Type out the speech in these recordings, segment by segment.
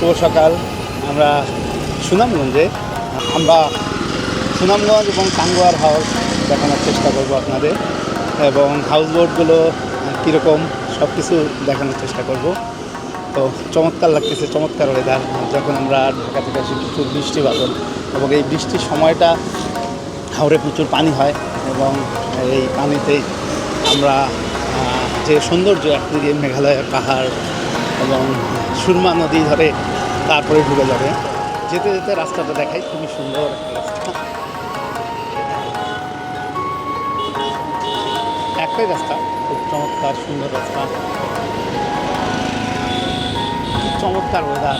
শুভ সকাল। আমরা সুনামগঞ্জে, আমরা সুনামগঞ্জ এবং টাঙ্গুয়ার হাউস দেখানোর চেষ্টা করব আপনাদের এবং হাউস বোটগুলো কীরকম সব কিছু দেখানোর চেষ্টা করব। তো চমৎকার লাগতেছে, চমৎকার ওয়েদার যখন আমরা ঢাকা থেকে আসি, প্রচুর বৃষ্টি বাদল এবং এই বৃষ্টির সময়টা হাওড়ে প্রচুর পানি হয় এবং এই পানিতে আমরা যে সৌন্দর্য, একদিকে মেঘালয়ের পাহাড় এবং সুরমা নদী ধরে তারপরে ঢুকে যাবে। যেতে যেতে রাস্তাটা দেখাই, খুবই সুন্দর রাস্তা। একটাই রাস্তা, খুব চমৎকার, সুন্দর রাস্তা। চমৎকার ওয়েদার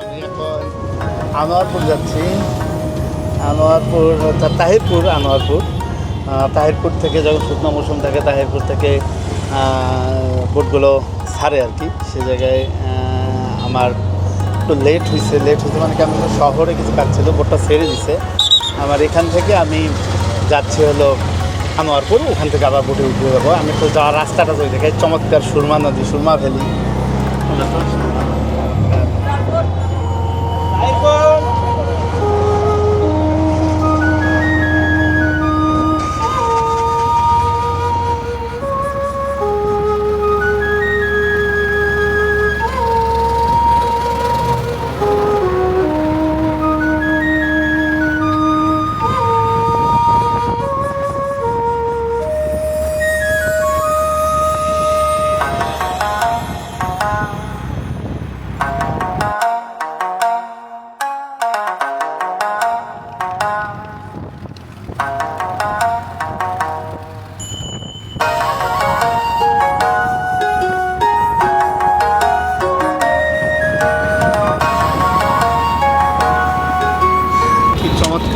আমি আনোয়ারপুর যাচ্ছি। আনোয়ারপুর তাহিরপুর আনোয়ারপুর। তাহিরপুর থেকে যখন শুকনো মৌসুম থাকে, তাহিরপুর থেকে বোটগুলো ছাড়ে আর কি। সে জায়গায় আমার একটু লেট হয়েছে লেট হয়েছে মানে আমি শহরে কিছু কাজ ছিল, বোটটা ছেড়ে দিছে। আমার এখান থেকে আমি যাচ্ছি হলো আনোয়ারপুর, ওখান থেকে আবার বোটে উঠে যাব। আমি তো যাওয়ার রাস্তাটা যদি দেখাই চমৎকার সুরমা নদী, সুরমা ভ্যালি।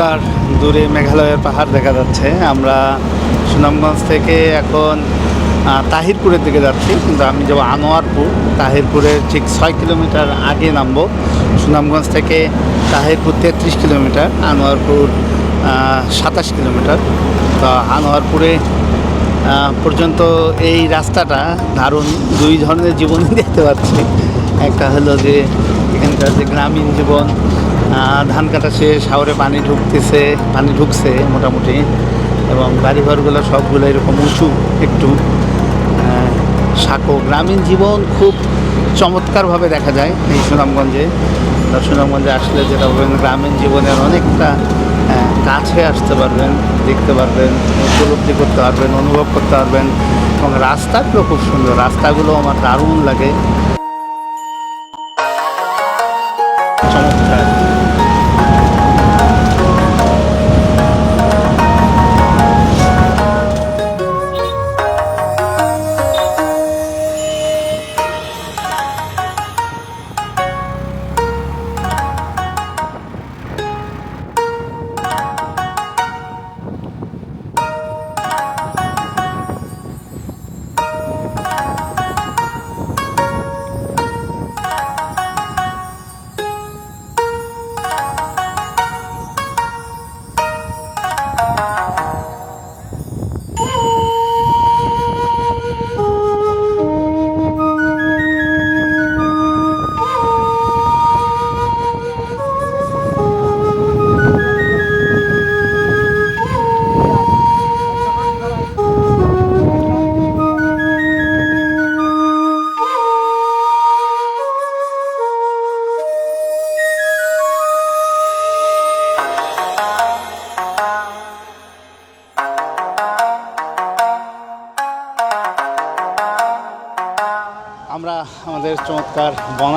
চমৎকার দূরে মেঘালয়ের পাহাড় দেখা যাচ্ছে। আমরা সুনামগঞ্জ থেকে এখন তাহিরপুরের দিকে যাচ্ছি। কিন্তু আমি যাব আনোয়ারপুর। তাহিরপুরের ঠিক ছয় কিলোমিটার আগে নামবো। সুনামগঞ্জ থেকে তাহিরপুর তেত্রিশ কিলোমিটার, আনোয়ারপুর সাতাশ কিলোমিটার। তো আনোয়ারপুরে পর্যন্ত এই রাস্তাটা দারুণ। দুই ধরনের জীবন দেখতে পাচ্ছি। একটা হলো যে এখানকার যে গ্রামীণ জীবন ধান কাটা শেষ হাওড়ে পানি ঢুকতেছে, পানি ঢুকছে মোটামুটি, এবং বাড়িঘরগুলো সবগুলো এরকম উঁচু একটু। সাঁকো গ্রামীণ জীবন খুব চমৎকারভাবে দেখা যায় এই সুনামগঞ্জে। সুনামগঞ্জে আসলে যেটা বলবেন, গ্রামীণ জীবনের অনেকটা কাছে আসতে পারবেন, দেখতে পারবেন, উপলব্ধি করতে পারবেন, অনুভব করতে পারবেন, এবং রাস্তাগুলো খুব সুন্দর, রাস্তাগুলো আমার দারুণ লাগে।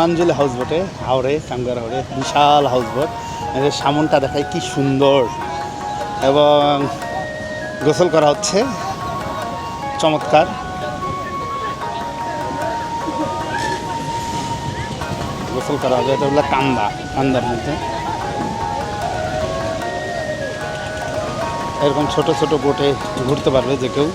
বনাঞ্জলি হাউস বোটে হাওড়ে টাঙ্গার হাওড়ে বিশাল হাউস বোট। এদের সামনটা দেখায় কি সুন্দর। এবং গোসল করা হচ্ছে। চমৎকার। গোসল করা হবে, এটা হলো কান্দা, কান্দার মধ্যে। এরকম ছোট ছোট বোটে, ঘুরতে পারবে যে কেউ।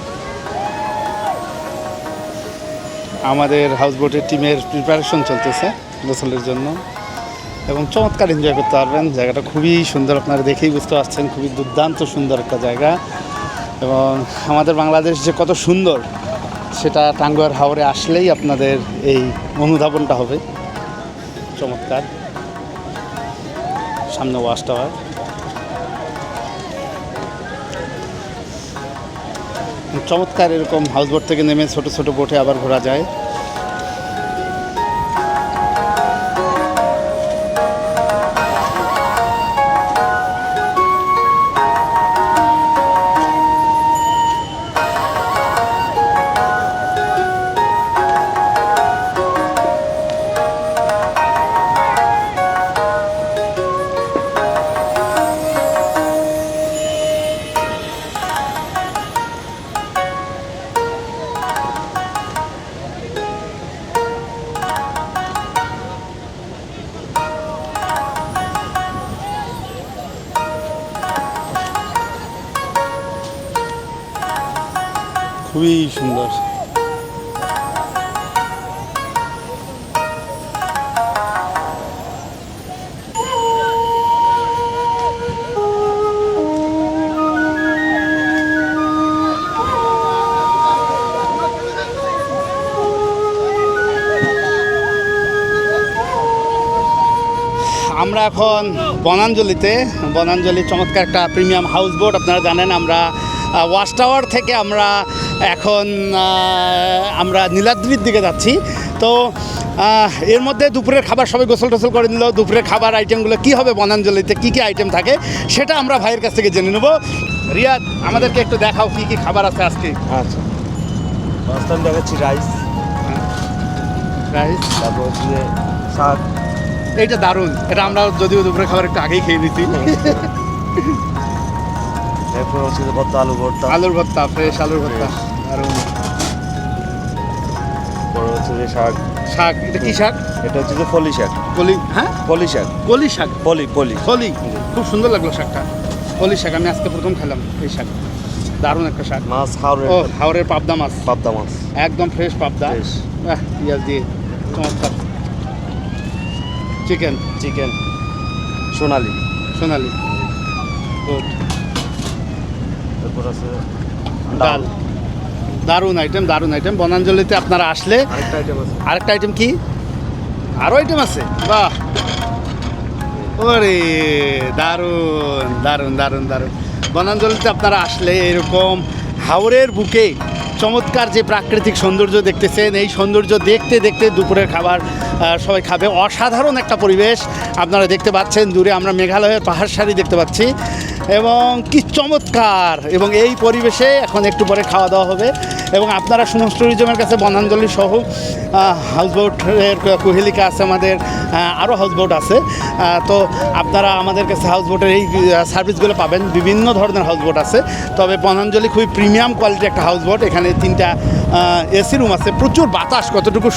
আমাদের হাউস বোটের টিমের প্রিপারেশন চলতেছে গোসলের জন্য। এবং চমৎকার এনজয় করতে পারবেন। জায়গাটা খুবই সুন্দর, আপনারা দেখেই বুঝতে পারছেন, খুবই দুর্দান্ত সুন্দর একটা জায়গা। এবং আমাদের বাংলাদেশ যে কত সুন্দর, সেটা টাঙ্গুয়ার হাওরে আসলেই আপনাদের এই অনুধাবনটা হবে। চমৎকার। সামনে ওয়াশ টাওয়ার। চমৎকার এরকম হাউস বোট থেকে নেমে ছোট ছোট বোটে আবার ঘোরা যায়। খুবই সুন্দর। আমরা এখন বনাঞ্জলিতে বনাঞ্জলি চমৎকার একটা প্রিমিয়াম হাউস বোট আপনারা জানেন আমরা ওয়াশ টাওয়ার থেকে আমরা এখন আমরা নীলাদ্রির দিকে যাচ্ছি। তো এর মধ্যে দুপুরের খাবার সবাই গোসল টোসল করে নিল। দুপুরের খাবার আইটেমগুলো কি হবে বনাঞ্জলিতে কি কি আইটেম থাকে সেটা আমরা ভাইয়ের কাছ থেকে জেনে নেব। রিয়াদ আমাদেরকে একটু দেখাও কি কি খাবার আছে আজকে। আচ্ছা। ফার্স্ট টাইম দেখাচ্ছি রাইস রাইস তারপর হচ্ছে যে শাক। এইটা দারুণ। এটা আমরা যদিও দুপুরের খাবার একটু আগেই খেয়ে নিচ্ছি এরপর হচ্ছে ভর্তা আলু ভর্তা। আলুর ভর্তা ফ্রেশ আলুর ভর্তা। হচ্ছে যে শাক। শাক এটা কি শাক? এটা হচ্ছে যে ফলি শাক। কলি হ্যাঁ? ফলি শাক। কলি শাক? ফলি ফলি কলি খুব সুন্দর লাগল শাকটা। কলি শাক আমি আজকে প্রথম খেলাম এই শাক। দারুণ একটা শাক। মাছ হাওড়ে ও হাওড়ের পাবদা মাছ। পাবদা মাছ। একদম ফ্রেশ পাবদা। বাহ, পেঁয়াজ দিয়ে। চমৎকার। চিকেন চিকেন সোনালি। সোনালি। গুড তারপর আছে ডাল। দারুণ আইটেম দারুণ আইটেম বনাঞ্জলিতে আপনারা আসলে আরেকটা আইটেম আইটেম কি? আরও আইটেম আছে? বাহ! ওরে দারুণ দারুণ দারুণ দারুণ। বনাঞ্চলিতে আপনারা আসলে এরকম হাওরের বুকে চমৎকার যে প্রাকৃতিক সৌন্দর্য দেখতেছেন এই সৌন্দর্য দেখতে দেখতে দুপুরের খাবার সবাই খাবে। অসাধারণ একটা পরিবেশ আপনারা দেখতে পাচ্ছেন। দূরে আমরা মেঘালয়ের পাহাড় সারি দেখতে পাচ্ছি। এবং কি চমৎকার! এবং এই পরিবেশে এখন একটু পরে খাওয়া দাওয়া হবে। এবং আপনারা সমস্ত ট্যুরিজমের কাছে বনাঞ্জলি সহ হাউসবোটের কুহেলিকা আছে আমাদের আরও হাউসবোট আছে। তো আপনারা আমাদের কাছে হাউসবোটের এই সার্ভিসগুলো পাবেন। বিভিন্ন ধরনের হাউসবোট আছে। তবে বনাঞ্জলি খুবই প্রিমিয়াম কোয়ালিটি একটা হাউসবোট। এখানে তিনটা এসি রুম আছে। প্রচুর বাতাস, কতটুকু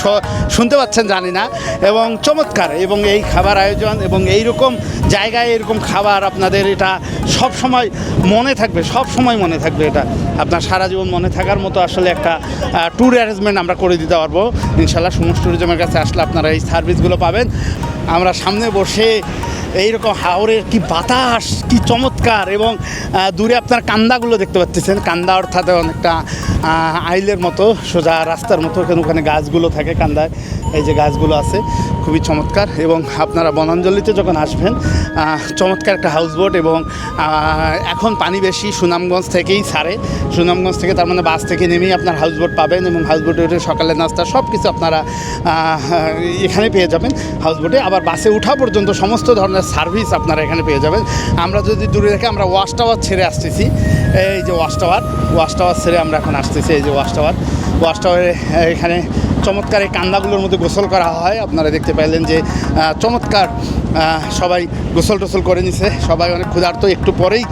শুনতে পাচ্ছেন জানি না। এবং চমৎকার। এবং এই খাবার আয়োজন এবং এই রকম জায়গায় এরকম খাবার আপনাদের এটা সব সময় মনে থাকবে সব সময় মনে থাকবে এটা। আপনার সারা জীবন মনে থাকার মতো আসলে একটা ট্যুর অ্যারেঞ্জমেন্ট আমরা করে দিতে পারব। ইনশাল্লাহ সমস্ত ট্যুরিজমের কাছে আসলে আপনারা এই সার্ভিসগুলো পাবেন। আমরা সামনে বসে এইরকম হাওরের কি বাতাস, কি চমৎকার এবং দূরে আপনার কান্দাগুলো দেখতে পাচ্ছেন। কান্দা অর্থাৎ অনেকটা আইলের মতো, সোজা রাস্তার মতো ওখানে গাছগুলো থাকে কান্দায়। এই যে গাছগুলো আছে, খুবই চমৎকার এবং আপনারা বনাঞ্জলিতে যখন আসবেন চমৎকার একটা হাউসবোট এবং এখন পানি বেশি সুনামগঞ্জ থেকেই ছাড়ে। সুনামগঞ্জ থেকে তার মানে বাস থেকে নেমেই আপনার হাউসবোট পাবেন এবং হাউসবোটে উঠে সকালে নাস্তা সব কিছু আপনারা এখানে পেয়ে যাবেন হাউসবোটে। আবার বাসে ওঠা পর্যন্ত সমস্ত ধরনের সার্ভিস আপনারা এখানে পেয়ে যাবেন। আমরা যদি দূরে রেখে আমরা ওয়াশ টাওয়ার ছেড়ে আসতেছি। এই যে ওয়াশ টাওয়ার ওয়াশ টাওয়ার ছেড়ে আমরা এখন আসতেছি, এই যে ওয়াশ টাওয়ার ওয়াশ টাওয়ারে এখানে চমৎকার এই কান্দাগুলোর মধ্যে গোসল করা হয়। আপনারা দেখতে পাইলেন যে চমৎকার সবাই গোসল টোসল করে নিছে। সবাই অনেক ক্ষুধার্ত, একটু পরেই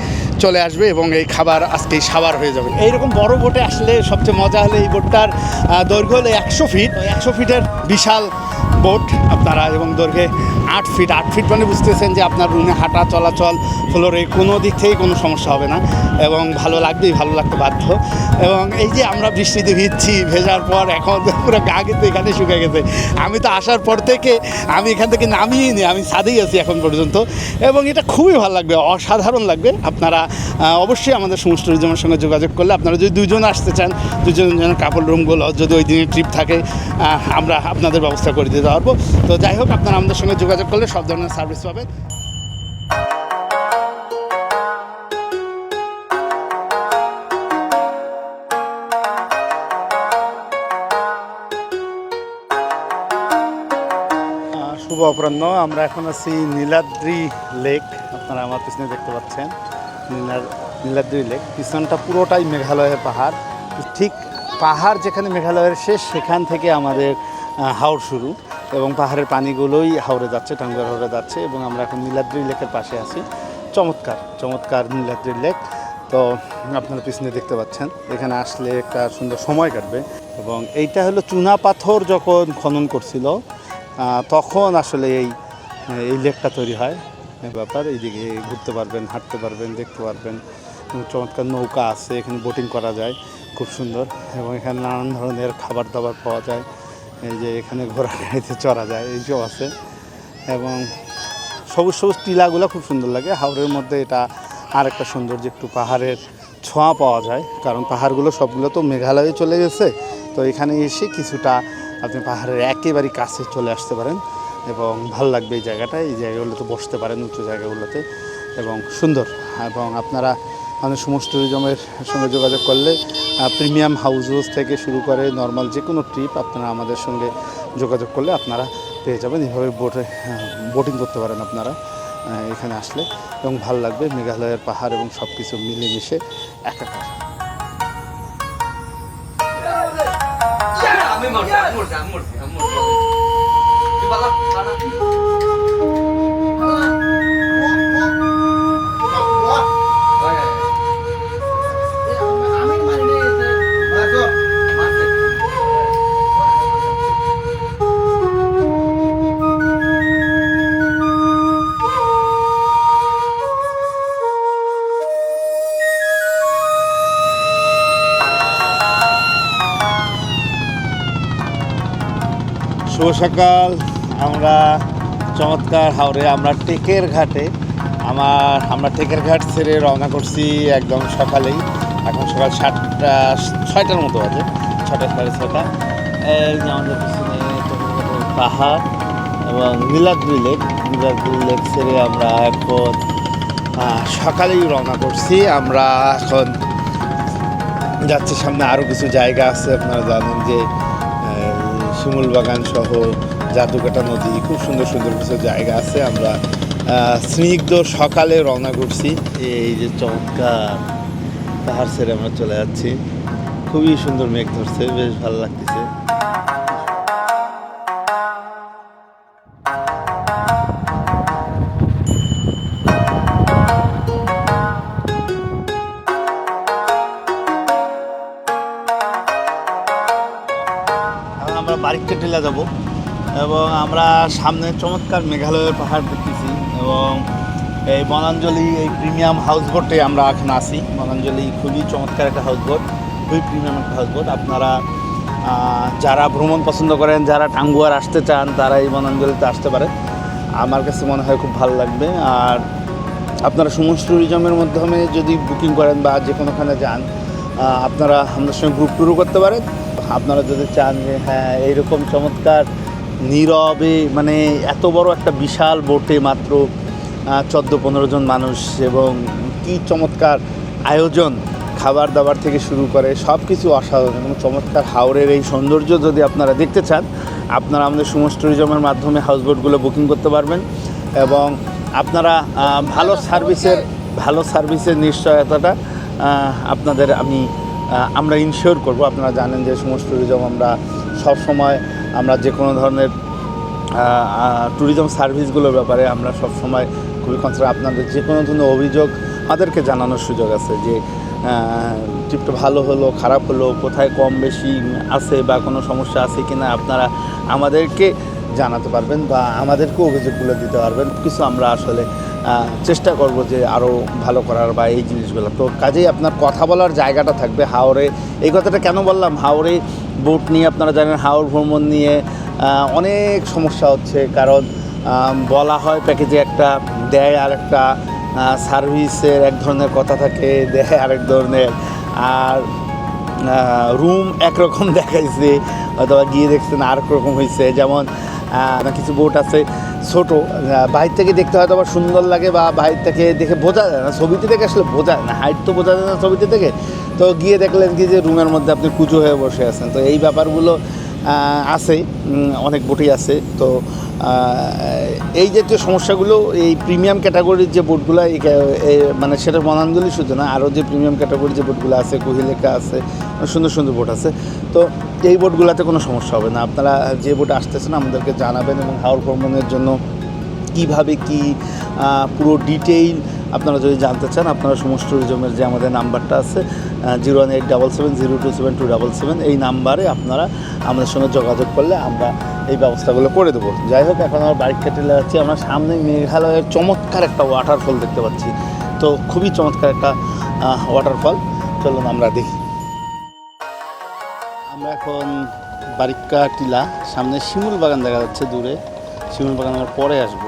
চলে আসবে এবং এই খাবার আজকেই সাবার হয়ে যাবে। এইরকম বড় বোটে আসলে সবচেয়ে মজা হলে এই বোটটার দৈর্ঘ্য হলো একশো ফিট একশো ফিটের বিশাল বোট আপনারা এবং দৈর্ঘ্যে আট ফিট আট ফিট মানে বুঝতেছেন যে আপনার রুমে হাঁটা, চলাচল ফ্লোরে কোনো দিক থেকেই কোনো সমস্যা হবে না এবং ভালো লাগবেই, ভালো লাগতে বাধ্য। এবং এই যে আমরা বৃষ্টিতে ভিজছি, ভেজার পর এখন পুরো গা কিন্তু এখানে শুকে গেছে। আমি তো আসার পর থেকে আমি এখান থেকে নামিয়ে নি আমি ছাদেই আছি এখন পর্যন্ত। এবং এটা খুবই ভালো লাগবে, অসাধারণ লাগবে। আপনারা অবশ্যই আমাদের সমস্ত ট্যুরিজমের সঙ্গে যোগাযোগ করলে আপনারা যদি দুজন আসতে চান দুজনের কাপড় রুমগুলো যদি ওই দিনের ট্রিপ থাকে আমরা আপনাদের ব্যবস্থা করে দিতে পারব। তো যাই হোক, আপনারা আমাদের সঙ্গে যোগাযোগ করলে সব ধরনের সার্ভিস পাবেন। শুভ অপরাহ্ন। আমরা এখন আছি নীলাদ্রি লেক। আপনারা আমার পিছনে দেখতে পাচ্ছেন। নীলাদ্রি লেক। পিছনটা পুরোটাই মেঘালয়ের পাহাড়। ঠিক পাহাড় যেখানে মেঘালয়ের শেষ, সেখান থেকে আমাদের হাওর শুরু। এবং পাহাড়ের পানিগুলোই হাওড়ে যাচ্ছে, টাঙ্গুয়ার হাওড়ে যাচ্ছে এবং আমরা এখন নীলাদ্রি লেকের পাশে আছি। চমৎকার চমৎকার নীলাদ্রি লেক। তো আপনারা পিছনে দেখতে পাচ্ছেন, এখানে আসলে একটা সুন্দর সময় কাটবে এবং এইটা হলো চুনা পাথর যখন খনন করছিল তখন আসলে এই এই লেকটা তৈরি হয়। ব্যাপার, এইদিকে ঘুরতে পারবেন, হাঁটতে পারবেন, দেখতে পারবেন। চমৎকার নৌকা আছে, এখানে বোটিং করা যায়, খুব সুন্দর। এবং এখানে নানান ধরনের খাবার দাবার পাওয়া যায়। এই যে এখানে ঘোড়া গাড়িতে চড়া যায় এইসব আছে। এবং সবুজ সবুজ টিলাগুলো খুব সুন্দর লাগে। হাওড়ের মধ্যে এটা আর একটা সৌন্দর্য, একটু পাহাড়ের ছোঁয়া পাওয়া যায়। কারণ পাহাড়গুলো সবগুলো তো মেঘালয়ে চলে গেছে। তো এখানে এসে কিছুটা আপনি পাহাড়ের একেবারে কাছে চলে আসতে পারেন এবং ভালো লাগবে এই জায়গাটা এই জায়গাগুলোতে বসতে পারেন, উঁচু জায়গাগুলোতে। এবং সুন্দর। এবং আপনারা আমাদের সমস্ত ট্যুরিজমের সঙ্গে যোগাযোগ করলে প্রিমিয়াম হাউস থেকে শুরু করে নর্মাল যে কোনো ট্রিপ আপনারা আমাদের সঙ্গে যোগাযোগ করলে আপনারা পেয়ে যাবেন। এইভাবে বোটে বোটিং করতে পারেন আপনারা এখানে আসলে। এবং ভালো লাগবে, মেঘালয়ের পাহাড় এবং সব কিছু মিলেমিশে একাকার। সকাল, আমরা চমৎকার হাওড়ে আমরা টেকের ঘাটে, আমার, আমরা টেকের ঘাট ছেড়ে রওনা করছি একদম সকালেই। এখন সকাল সাতটা, ছয়টার মতো আছে ছটা সাড়ে ছটা এই যে আমাদের পিছনে পাহাড় এবং নীলাদ্রি লেক নীলাদ্রি লেক ছেড়ে আমরা এখন সকালেই রওনা করছি। আমরা এখন যাচ্ছে সামনে আরও কিছু জায়গা আছে, আপনারা জানেন যে শিমুল বাগান সহ জাদুকাটা নদী, খুব সুন্দর সুন্দর কিছু জায়গা আছে। আমরা স্নিগ্ধ সকালে রওনা করছি। এই যে চমৎকার পাহাড় ছেড়ে আমরা চলে যাচ্ছি। খুবই সুন্দর মেঘ ধরছে, বেশ ভালো লাগতেছে। আমরা বারিকটা টিলা যাব এবং আমরা সামনে চমৎকার মেঘালয়ের পাহাড় দেখতেছি এবং এই বনাঞ্জলি, এই প্রিমিয়াম হাউস বোটে আমরা এখন আছি। বনাঞ্জলি খুবই চমৎকার একটা হাউস বোট খুবই প্রিমিয়াম একটা হাউস বোট আপনারা যারা ভ্রমণ পছন্দ করেন, যারা টাঙ্গুয়ার আসতে চান, তারা এই বনাঞ্জলিতে আসতে পারেন। আমার কাছে মনে হয় খুব ভালো লাগবে। আর আপনারা সমস্ত ট্যুরিজমের মাধ্যমে যদি বুকিং করেন বা যে কোনোখানে যান আপনারা আমাদের সঙ্গে গ্রুপ ট্যুরও করতে পারেন। আপনারা যদি চান যে হ্যাঁ এইরকম চমৎকার নীরবে মানে এত বড় একটা বিশাল বোটে মাত্র চোদ্দ পনেরো জন মানুষ এবং কি চমৎকার আয়োজন খাবার দাবার থেকে শুরু করে সব কিছু অসাধারণ এবং চমৎকার হাওড়ের এই সৌন্দর্য যদি আপনারা দেখতে চান আপনারা আমাদের সমস্ত ট্যুরিজমের মাধ্যমে হাউসবোটগুলো বুকিং করতে পারবেন এবং আপনারা ভালো সার্ভিসের ভালো সার্ভিসের নিশ্চয়তাটা আপনাদের আমি আমরা ইনশিওর করব। আপনারা জানেন যে সমস্ত ট্যুরিজম আমরা সব সময় আমরা যে কোনো ধরনের ট্যুরিজম সার্ভিসগুলোর ব্যাপারে আমরা সব সময় খুবই কনসার্ন আপনাদের যে কোনো ধরনের অভিযোগ আমাদেরকে জানানোর সুযোগ আছে যে ট্রিপটা ভালো হলো, খারাপ হলো, কোথায় কম বেশি আছে বা কোনো সমস্যা আছে কি না আপনারা আমাদেরকে জানাতে পারবেন বা আমাদেরকে অভিযোগগুলো দিতে পারবেন। কিছু আমরা আসলে চেষ্টা করব যে আরও ভালো করার বা এই জিনিসগুলো। তো কাজেই আপনার কথা বলার জায়গাটা থাকবে হাওড়ে এই কথাটা কেন বললাম? হাওড়ে বোট নিয়ে আপনারা জানেন হাওড় ভ্রমণ নিয়ে অনেক সমস্যা হচ্ছে। কারণ বলা হয় প্যাকেজে একটা দেয় আর একটা সার্ভিসের এক ধরনের কথা থাকে, দেয় আরেক ধরনের। আর রুম একরকম দেখাইছে, অথবা গিয়ে দেখছেন আরেক রকম হয়েছে যেমন কিছু বোট আছে ছোট বাইরে থেকে দেখতে হয়তো আবার সুন্দর লাগে বা বাইরে থেকে দেখে বোঝা যায় না ছবিতে দেখে আসলে বোঝা যায় না হাইট তো বোঝা যায় না ছবিতে থেকে তো গিয়ে দেখলেন কি যে রুমের মধ্যে আপনি কুচো হয়ে বসে আছেন। তো এই ব্যাপারগুলো আছে অনেক বোটই আছে। তো এই জাতীয় সমস্যাগুলো, এই প্রিমিয়াম ক্যাটাগরির যে বোটগুলো মানে সেটা বনাঞ্জলি শুধু না আরও যে প্রিমিয়াম ক্যাটাগরির যে বোটগুলো আছে, কুহিলেকা আছে সুন্দর সুন্দর বোট আছে। তো এই বোটগুলোতে কোনো সমস্যা হবে না। আপনারা যে বোটে আসতেছেন, আমাদেরকে জানাবেন এবং হাওড় ভ্রমণের জন্য কীভাবে কি পুরো ডিটেইল আপনারা যদি জানতে চান, আপনারা সমস্ত ট্যুরিজমের যে আমাদের নাম্বারটা আছে zero one eight double seven zero two seven two double seven এই নাম্বারে আপনারা আমাদের সঙ্গে যোগাযোগ করলে আমরা এই ব্যবস্থাগুলো করে দেবো। যাই হোক, এখন আমার বাইক কেটে যাচ্ছি। আমরা সামনে মেঘালয়ের চমৎকার একটা ওয়াটারফল দেখতে পাচ্ছি। তো খুবই চমৎকার একটা ওয়াটারফল চলুন আমরা দেখি। আমরা এখন বারিক্কা টিলা, সামনে শিমুল বাগান দেখা যাচ্ছে দূরে। শিমুল বাগান আমরা পরে আসব।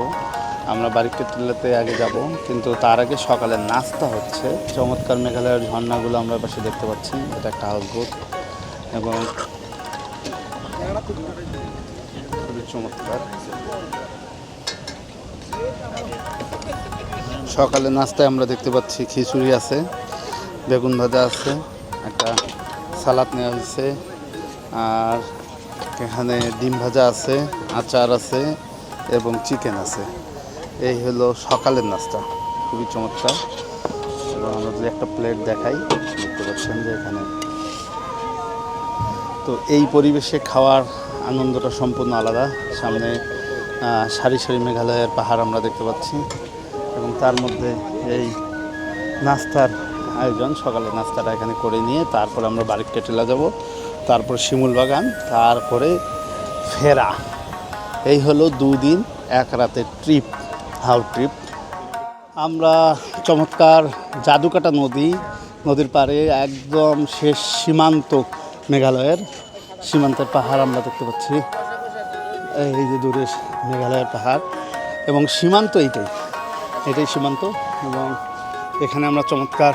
আমরা বারিক্কা টিলাতে আগে যাব, কিন্তু তার আগে সকালে নাস্তা হচ্ছে। চমৎকার মেঘালয়ের ঝর্ণাগুলো আমরা পাশে দেখতে পাচ্ছি, এটা একটা হাউস এবং চমৎকার। সকালে নাস্তায় আমরা দেখতে পাচ্ছি খিচুড়ি আছে, বেগুন ভাজা আছে, একটা সালাদ নেওয়া হয়েছে। আর এখানে ডিম ভাজা আছে, আচার আছে এবং চিকেন আছে। এই হলো সকালের নাস্তা, খুবই চমৎকার। এবং আমরা যদি একটা প্লেট দেখাই, দেখতে পাচ্ছেন যে এখানে। তো এই পরিবেশে খাওয়ার আনন্দটা সম্পূর্ণ আলাদা। সামনে সারি সারি মেঘালয়ের পাহাড় আমরা দেখতে পাচ্ছি এবং তার মধ্যে এই নাস্তার আয়োজন সকালে নাস্তাটা এখানে করে নিয়ে তারপর আমরা বাড়ির কেটেলা যাব। তারপর শিমুল বাগান, তারপরে ফেরা। এই হলো দুদিন, এক রাতের ট্রিপ হাউ ট্রিপ। আমরা চমৎকার জাদুকাটা নদী, নদীর পাড়ে একদম শেষ সীমান্ত মেঘালয়ের, সীমান্তের পাহাড় আমরা দেখতে পাচ্ছি। এই যে দূরে মেঘালয়ের পাহাড় এবং সীমান্ত এইটাই, এটাই সীমান্ত এবং এখানে আমরা চমৎকার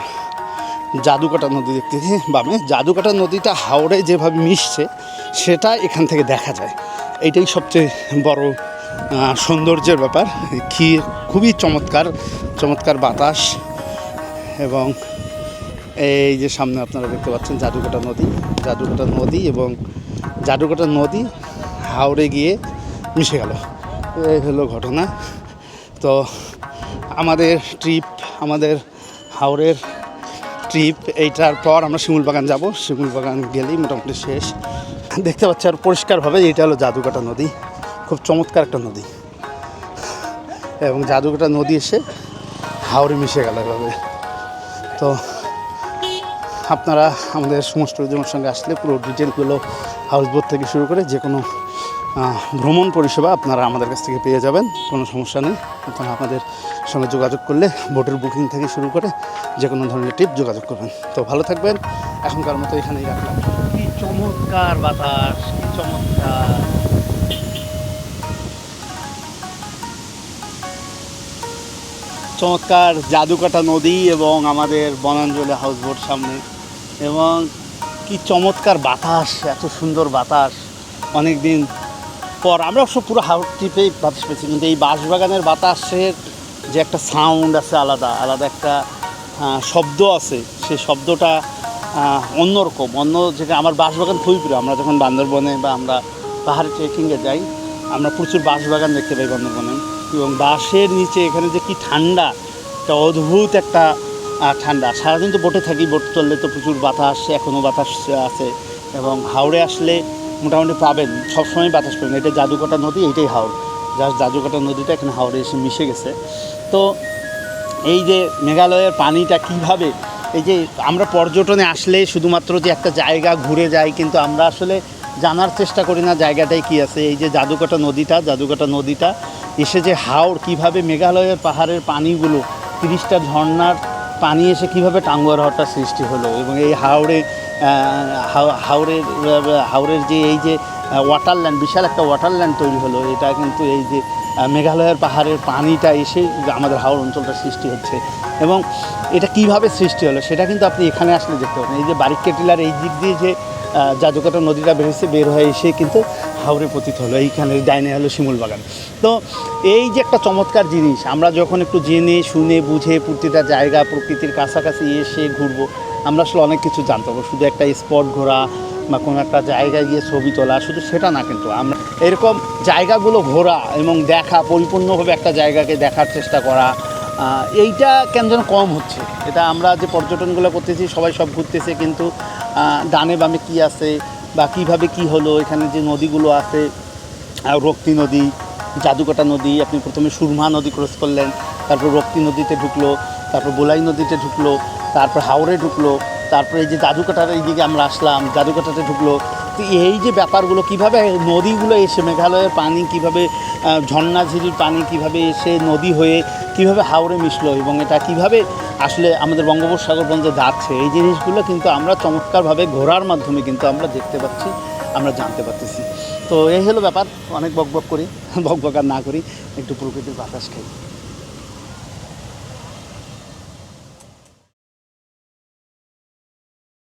জাদুকাটা নদী দেখতেছি বামে। জাদুকাটা নদীটা হাওড়ে যেভাবে মিশছে, সেটা এখান থেকে দেখা যায়। এটাই সবচেয়ে বড় সৌন্দর্যের ব্যাপার। কি খুবই চমৎকার চমৎকার বাতাস এবং এই যে সামনে আপনারা দেখতে পাচ্ছেন জাদুকাটা নদী। জাদুকাটা নদী এবং জাদুকাটা নদী হাওড়ে গিয়ে মিশে গেল। এই হলো ঘটনা। তো আমাদের ট্রিপ আমাদের হাওড়ের ট্রিপ এইটার পর আমরা শিমুল বাগান যাব। শিমুল বাগান গেলেই মোটামুটি শেষ। দেখতে পাচ্ছি আর পরিষ্কারভাবে এইটা হলো জাদুকাটা নদী। খুব চমৎকার একটা নদী। এবং জাদুকাটা নদী এসে হাওড়ে মিশে গেল এভাবে। তো আপনারা আমাদের সমস্ত সঙ্গে আসলে পুরো ডিটেলগুলো হাউস বোট থেকে শুরু করে যে কোনো ভ্রমণ পরিষেবা আপনারা আমাদের কাছ থেকে পেয়ে যাবেন কোনো সমস্যা নেই। আপনারা আমাদের সঙ্গে যোগাযোগ করলে বোটের বুকিং থেকে শুরু করে যে কোনো ধরনের ট্রিপ যোগাযোগ করবেন। তো ভালো থাকবেন এখনকার মতো এখানেই রাখলাম। কি চমৎকার বাতাস কি চমৎকার। চমৎকার জাদুকাটা নদী এবং আমাদের বনাঞ্চলে হাউসবোট সামনে। এবং কি চমৎকার বাতাস এত সুন্দর বাতাস। অনেক দিন পর আমরা অবশ্য পুরো হাউস ট্রিপেই বাতাস পেয়েছি, কিন্তু এই বাঁশবাগানের বাতাসের যে একটা সাউন্ড আছে আলাদা আলাদা একটা শব্দ আছে সেই শব্দটা অন্যরকম, অন্য যেটা আমার বাঁশবাগান খুবই প্রিয়। আমরা যখন বান্দরবনে বা আমরা পাহাড়ে ট্রেকিংয়ে যাই, আমরা প্রচুর বাঁশবাগান দেখতে পাই বান্দরবনে। এবং বাঁশের নিচে এখানে যে কি ঠান্ডা, একটা অদ্ভুত একটা ঠান্ডা। সারাদিন তো বোটে থাকি, বোট চললে তো প্রচুর বাতাস এখনও বাতাস আছে। এবং হাওড়ে আসলে মোটামুটি পাবেন, সবসময় বাতাস পাবেন। এটা জাদুকাটা নদী এইটাই হাওড় জাস্ট জাদুকাটা নদীটা এখানে হাওড়ে এসে মিশে গেছে। তো এই যে মেঘালয়ের পানিটা কীভাবে, এই যে আমরা পর্যটনে আসলে শুধুমাত্র যে একটা জায়গা ঘুরে যাই, কিন্তু আমরা আসলে জানার চেষ্টা করি না জায়গাটায় কি আছে। এই যে জাদুকাটা নদীটা জাদুকাটা নদীটা, এসে যে হাওড় কীভাবে মেঘালয়ের পাহাড়ের পানিগুলো, তিরিশটা ঝর্ণার পানি এসে কীভাবে টাঙ্গুয়ার হওয়াটা সৃষ্টি হলো এবং এই হাওড়ে হাওড়ের হাওড়ের যে এই যে ওয়াটারল্যান্ড বিশাল একটা ওয়াটারল্যান্ড তৈরি হলো। এটা কিন্তু এই যে মেঘালয়ের পাহাড়ের পানিটা এসে আমাদের হাওড় অঞ্চলটা সৃষ্টি হচ্ছে। এবং এটা কীভাবে সৃষ্টি হলো সেটা কিন্তু আপনি এখানে আসলে দেখতে পাবেন। এই যে বারিক কেটিলার এই দিক দিয়ে যে আহ, জাদুকাটা নদীটা বেরিয়েছে বের হয়ে এসে কিন্তু হাওড়ে পতিত হলো। এইখানে ডাইনে হলো শিমুল বাগান। তো এই যে একটা চমৎকার জিনিস আমরা যখন একটু জেনে শুনে বুঝে প্রতিটা জায়গা প্রকৃতির কাছাকাছি এসে ঘুরবো আমরা আসলে অনেক কিছু জানতে পারব। শুধু একটা স্পট ঘোরা বা কোনো একটা জায়গায় গিয়ে ছবি তোলা, শুধু সেটা না কিন্তু আমরা এরকম জায়গাগুলো ঘোরা এবং দেখা, পরিপূর্ণভাবে একটা জায়গাকে দেখার চেষ্টা করা এইটা কেন যেন কম হচ্ছে? এটা আমরা যে পর্যটনগুলো করতেছি, সবাই সব ঘুরতেছে কিন্তু ডানে বামে কী আছে বা কীভাবে কি হলো, এখানে যে নদীগুলো আছে রক্তি নদী, জাদুকাটা নদী, আপনি প্রথমে সুরমা নদী ক্রস করলেন, তারপর রক্তি নদীতে ঢুকলো, তারপর বোলাই নদীতে ঢুকলো তারপর হাওড়ে ঢুকলো তারপরে এই যে জাদুকাটার এই দিকে আমরা আসলাম জাদুকাটাতে ঢুকলো। তো এই যে ব্যাপারগুলো কীভাবে নদীগুলো এসে মেঘালয়ের পানি কীভাবে আহ, ঝর্ণা ঝিরির পানি কীভাবে এসে নদী হয়ে কীভাবে হাওড়ে মিশলো এবং এটা কীভাবে আসলে আমাদের বঙ্গোপসাগর বন্ধে যাচ্ছে এই জিনিসগুলো কিন্তু আমরা চমৎকারভাবে ঘোরার মাধ্যমে কিন্তু আমরা দেখতে পাচ্ছি আমরা জানতে পারতেছি। তো এই হলো ব্যাপার অনেক বক বক করি বক বক আর না করি একটু প্রকৃতির বাতাস খাই।